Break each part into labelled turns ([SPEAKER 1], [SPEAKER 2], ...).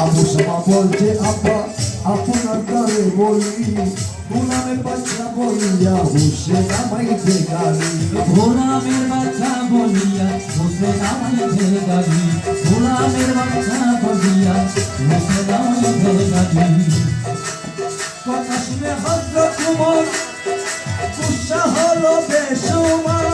[SPEAKER 1] আবু সামা বলছে আপা আপনার দ্বারে বলি, গোলামের বাচ্চা বলিয়া, হোসেন আমাইতে গালি
[SPEAKER 2] গোলামের বাচ্চা বলিয়া, হোসেন আমাইতে গালি গোলামের বাচ্চা বলিয়া, হোসেন আমাইতে গালি
[SPEAKER 1] কথা শুনে হজরত কুমার উৎসাহ হলো বেসুমার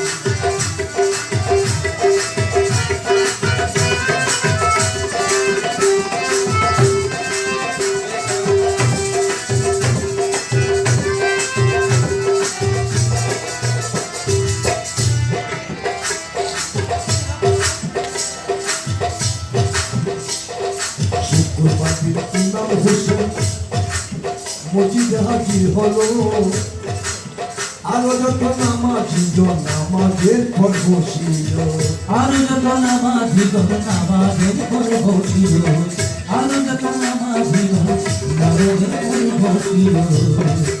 [SPEAKER 1] সুবাদির ইমাম হোসেন মসজিদ হাজির হলো আরও যত নামাজি নামাজের পর বসিল
[SPEAKER 2] আরও যত নামাজি নামাজের পর বসিল আরও যত নামাজি নামাজের পর বসিল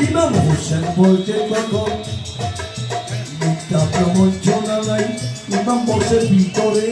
[SPEAKER 1] ইমাম হোসেন বলছেন কখন মুক্তা প্রমোচনা নাই ইমাম বসে ভিতরে